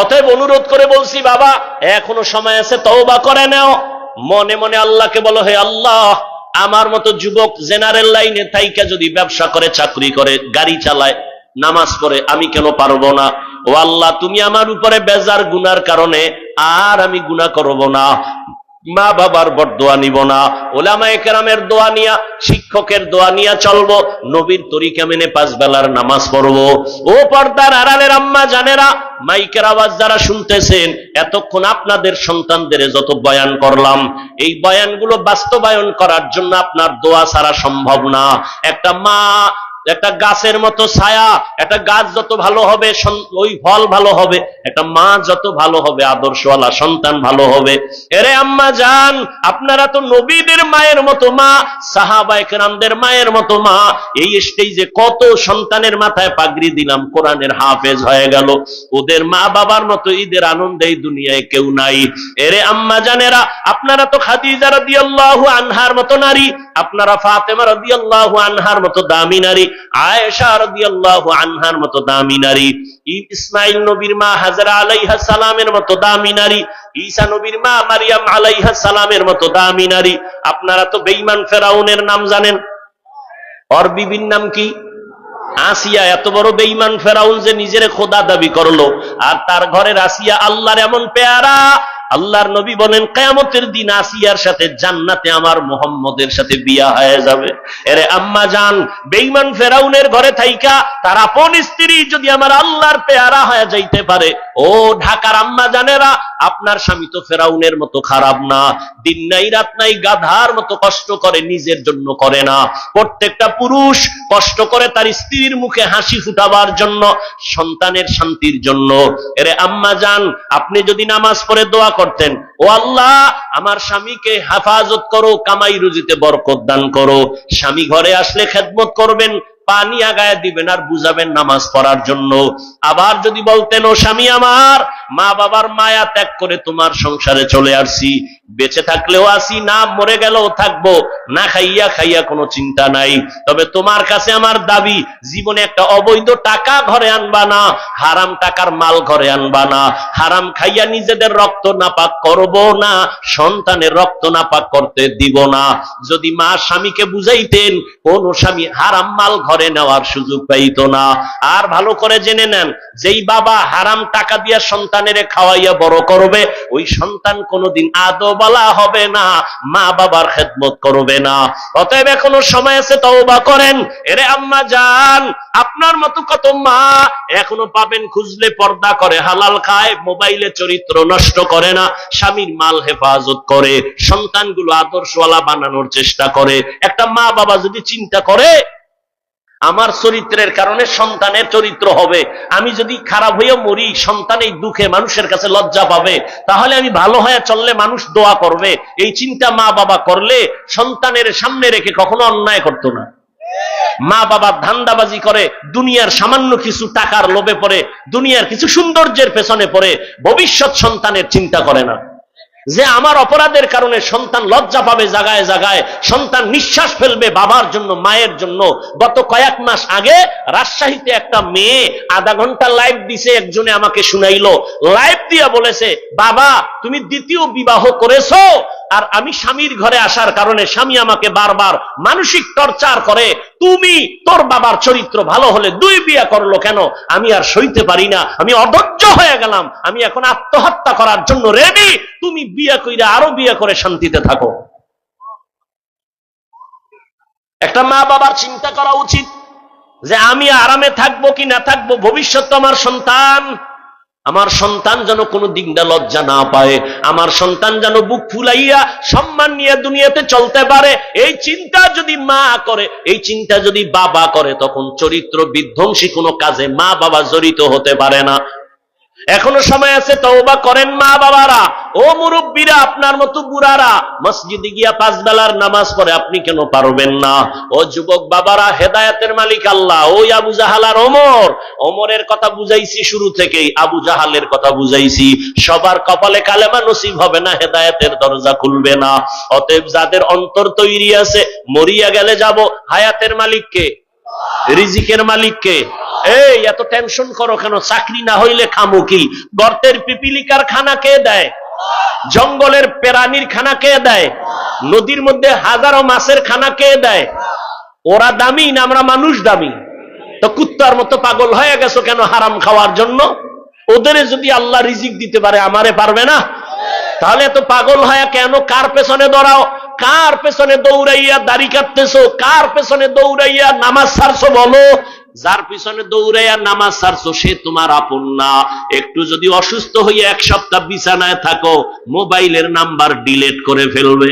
অতএব অনুরোধ করে বলছি, বাবা, এখনও সময় আছে, তওবা করে নাও। মনে মনে আল্লাহকে বলো, হে আল্লাহ, আমার মতো যুবক জেনারেল লাইনে থাইকা যদি ব্যবসা করে, চাকরি করে, গাড়ি চালায়, নামাজ পড়ে, আমি কেন পারব না? ও আল্লাহ, তুমি আমার উপরে বেজার গুনার কারণে আর আমি গুণা করব না। মা বাবার বড় দোয়া নিব না, ওলামায়ে কেরামের দোয়া নিয়া, শিক্ষকের দোয়া নিয়া চলবো, নবীর তরিকা মেনে পাঁচ বেলার নামাজ পড়ব। ও পর্দার আড়ালের আম্মা জানেরা, মাইকের আওয়াজ যারা শুনতেছেন, এতক্ষণ আপনাদের সন্তানদের যত বয়ান করলাম, এই বয়ানগুলো বাস্তবায়ন করার জন্য আপনার দোয়া ছাড়া সম্ভব না। একটা মা একটা গাছের মতো ছায়া, একটা গাছ যত ভালো হবে ওই ফল ভালো হবে, একটা মা যত ভালো হবে, আদর্শওয়ালা সন্তান ভালো হবে। এরে আম্মা যান আপনারা তো নবীদের মায়ের মতো মা সাহাবাইকরামদের মায়ের মতো মা। এই স্টেজে কত সন্তানের মাথায় পাগড়ি দিলাম, কোরআনের হাফেজ হয়ে গেল। ওদের মা বাবার মতো ঈদের আনন্দে দুনিয়ায় কেউ নাই। এরে আম্মা জানেরা, আপনারা তো খাদিজা রাদিয়াল্লাহু আনহার মতো নারী, আপনারা ফাতেমা রাদিয়াল্লাহু আনহার মতো দামি নারী। আনহার মতো দামি নারী, ইসমাইল নবীর মা হাজরা আলাইহা সালামের মতো দামি নারী, ঈসা নবীর মা মারিয়াম আলাইহা সালামের মতো দামি নারী। আপনারা তো বেঈমান ফেরাউনের নাম জানেন। ওর বিবির নাম কি? আসিয়া, এত বড় বেঈমান ফেরাউন যে নিজের খোদা দাবি করল। আর তার ঘরের আসিয়া আল্লাহর এমন পেয়ারা আল্লাহর নবী বলেন, কেয়ামতের দিন আসিয়ার সাথে জান্নাতে আমার মোহাম্মদের সাথে বিয়া হয়ে যাবে। এরে আম্মা জান, বেঈমান ফেরাউনের ঘরে থাইকা, তার আপন স্ত্রী যদি আমার আল্লাহর পেয়ারা হয়ে যাইতে পারে, ও ঢাকার আম্মা জানেরা, আপনার স্বামী তো ফেরাউনের মতো খারাপ না, দিন নাই, রাত নাই, গাধার মতো কষ্ট করে, নিজের জন্য করে না। প্রত্যেকটা পুরুষ কষ্ট করে তার স্ত্রীর মুখে হাসি ফুটাবার জন্য, সন্তানের শান্তির জন্য। এরে আম্মা যান আপনি যদি নামাজ পড়ে দোয়া করতেন। ও আল্লাহ, আমার স্বামীকে হেফাজত করো, কামাই রুজিতে বরকত দান করো। স্বামী ঘরে আসলে খেদমত করবেন, পানি আগায় দিবেন আর বুঝাবেন নামাজ পড়ার জন্য। আবার যদি বলতেন, ও স্বামী আমার মা বাবার মায়া ত্যাগ করে তোমার সংসারে চলে আসছি। বেঁচে থাকলেও আসি, না মরে গেলেও থাকব, না খাইয়া খাইয়া কোনো চিন্তা নাই। তবে তোমার কাছে আমার দাবি, জীবনে একটা অবৈধ টাকা ঘরে আনবা না, হারাম টাকার মাল ঘরে আনবা না। হারাম খাইয়া নিজেদের রক্ত নাপাক করব না, সন্তানের রক্ত নাপাক করতে দিব না। যদি মা স্বামীকে বুঝাইতেন, কোন স্বামী হারাম মাল ঘরে নেওয়ার সুযোগ পাইতো না। আর ভালো করে জেনে নেন, যেই বাবা হারাম টাকা দিয়া সন্তানের খাওয়াইয়া বড় করবে, ওই সন্তান কোনোদিন আদো বলা হবে না, মা বাবার খেদমত করবে না। অতএব এখনও সময় আছে, তওবা করেন। এরে আম্মা যান আপনার মতো কত মা এখনও পাবেন খুঁজলে, পর্দা করে, হালাল খায়, মোবাইলে চরিত্র নষ্ট করে না, স্বামীর মাল হেফাজত করে, সন্তানগুলো আদর্শওয়ালা বানানোর চেষ্টা করে। একটা মা বাবা যদি চিন্তা করে আমার চরিত্রের কারণে সন্তানের চরিত্র হবে। আমি যদি খারাপ হয়ে মরি, সন্তান এই দুঃখে মানুষের কাছে লজ্জা পাবে। তাহলে আমি ভালো হয়ে চললে মানুষ দোয়া করবে। এই চিন্তা মা বাবা করলে সন্তানের সামনে রেখে কখনো অন্যায় করতো না। মা বাবা ধান্দাবাজি করে, দুনিয়ার সামান্য কিছু টাকার লোভে পড়ে, দুনিয়ার কিছু সৌন্দর্যের পেছনে পড়ে, ভবিষ্যৎ সন্তানের চিন্তা করে না। যে আমার অপরাধের কারণে সন্তান লজ্জা পাবে জাগায় জাগায়, সন্তান নিঃশ্বাস ফেলবে বাবার জন্য, মায়ের জন্য। গত কয়েক মাস আগে রাজশাহীতে একটা মেয়ে আধা ঘণ্টা লাইভ দিছে, একজনে আমাকে শুনাইল। লাইভ দিয়া বলেছে, বাবা, তুমি দ্বিতীয় বিবাহ করেছ আর আমি স্বামীর ঘরে আসার কারণে স্বামী আমাকে বারবার মানসিক টর্চার করে, তুমি তোর বাবার চরিত্র ভালো হলে দুই বিয়া করল কেন? আমি আর সইতে পারি না, আমি অধৈর্য হয়ে গেলাম, আমি এখন আত্মহত্যা করার জন্য রেডি তুমি বিয়া কইরা আরও বিয়া করে শান্তিতে থাকো। একটা মা বাবার চিন্তা করা উচিত যে আমি আরামে থাকব কি না থাকব, ভবিষ্যৎ আমার সন্তান। আমার সন্তান যেন কোনো দিনটা লজ্জা না পায়, আমার সন্তান যেন বুক ফুলাইয়া সম্মান নিয়ে দুনিয়াতে চলতে পারে, এই চিন্তা যদি মা করে, এই চিন্তা যদি বাবা করে, তখন চরিত্র বিধ্বংসী কোনো কাজে মা বাবা জড়িত হতে পারে না। এখনও সময় আছে, তওবা করেন মা বাবারা। ও মুরব্বীরা, আপনার মতো বুড়ারা, মসজিদে গিয়া পাঁচ বেলার নামাজ পড়ে, আপনি কেন পারবেন না? ও যুবক বাবারা, হেদায়েতের মালিক আল্লাহ, ওই আবু জাহাল আর ওমর। ওমরের কথা বুঝাইছি শুরু থেকেই, আবু জাহালের কথা বুঝাইছি। সবার কপালে কালেমা নসিব হবে না, হেদায়েতের দরজা খুলবে না। অতএব যাদের অন্তর তৈরি আছে, মরিয়া গেলে যাব। হায়াতের মালিককে, রিজিকের মালিককে। এই, এত টেনশন করো কেন? চাকরি না হইলে খামু কি? গর্তের পিপিলিকার খানা কে দেয়? জঙ্গলের প্রাণীর খানা কে দেয়? নদীর মধ্যে হাজারো মাছের খানা কে দেয়? ওরা দামি না আমরা মানুষ দামি? তো কুত্তার মতো পাগল হয়ে গেছো কেন হারাম খাওয়ার জন্য? ওদের যদি আল্লাহ রিজিক দিতে পারে, আমারে পারবে না? তাহলে এত পাগল হয়ে কেন কার পেছনে দৌড়াও? কার পেছনে দৌড়াইয়া দাড়ি কাটতেছো? কার পেছনে দৌড়াইয়া নামাজ ছাড়ছো বলো? যার পিছনে দৌড়াইয়া নামাজ ছাড়ছো, সে তোমার আপন না। একটু যদি অসুস্থ হইয়া এক সপ্তাহ বিছানায় থাকো, মোবাইলের নাম্বার ডিলেট করে ফেলবে।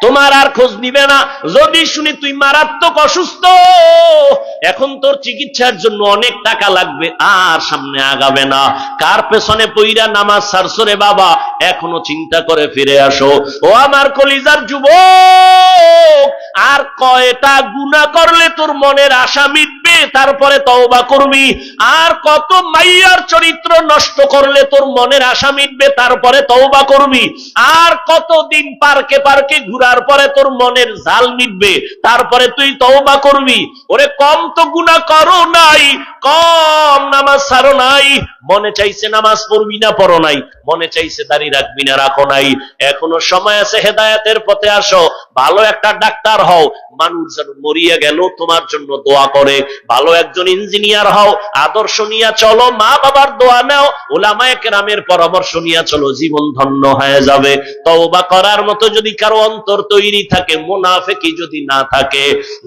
তোমার আর খোঁজ নিবে না। যদি শুনি তুই মারাত্মক অসুস্থ, এখন তোর চিকিৎসার জন্য অনেক টাকা লাগবে, আর সামনে আগাবে না। কার পেছনে পইরা নামাজ সারছো রে বাবা? এখনও চিন্তা করে ফিরে আসো। ও আমার কলিজার যুবক, আর কয়টা গুণা করলে তোর মনের আশা মিটবে তারপরে তওবা করবি। আর কত মাইয়ার চরিত্র নষ্ট করলে তোর মনের আশা মিটবে, তারপরে তওবা করবি। আর কতদিন পার্কে পার্কে ঘুরার পরে তোর মনের জাল মিটবে, তারপরে তুই তওবা করবি। ওরে, কম তো গুণা করো নাই, কম নামাজ ছাড়ো নাই। মনে চাইছে নামাজ পড়বি না, পড়ো নাই। মনে চাইছে দাঁড়িয়ে রাখবি না, রাখো নাই। এখনও সময় আছে হেদায়াতের পথে আসো। ভালো একটা ডাক্তার হও। মানুষ যেন মরিয়া গেল, তোমার জন্য দোয়া করে। ভালো একজন ইঞ্জিনিয়ার হও, আদর্শ নিয়ে চলো মা বাবার দোয়া নাও, ওলামায় কেরামের পরামর্শ নিয়ে চলো, জীবন ধন্য হয়ে যাবে। তওবা করার মতো যদি কারও অন্তর তৈরি থাকে, মুনাফেকি যদি না থাকে,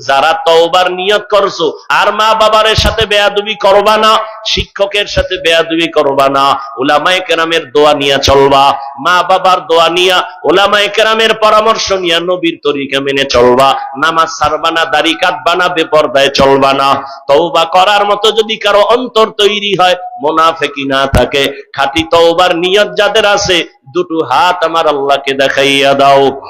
যারা তওবার নিয়ত করছ, আর মা বাবার সাথে বেয়াদুবি করবা না শিক্ষকের সাথে বেয়াদুবি করবা না ওলামায় কেরামের দোয়া নিয়ে চলবা। মা বাবার দোয়া নিয়া ওলামায় কেরামের পরামর্শ নিয়া নবীর তরিকা মেনে চলবা। নামাজ ছাড়বা না, দাড়ি কাটবা না, বেপর্দায় চলবা না। তওবা করার মতো যদি কারও অন্তর তৈরি হয়, মোনাফেকি না থাকে। খাঁটি তওবার নিয়ত যাদের আছে, দুটো হাত আমার আল্লাহকে দেখাইয়া দাও।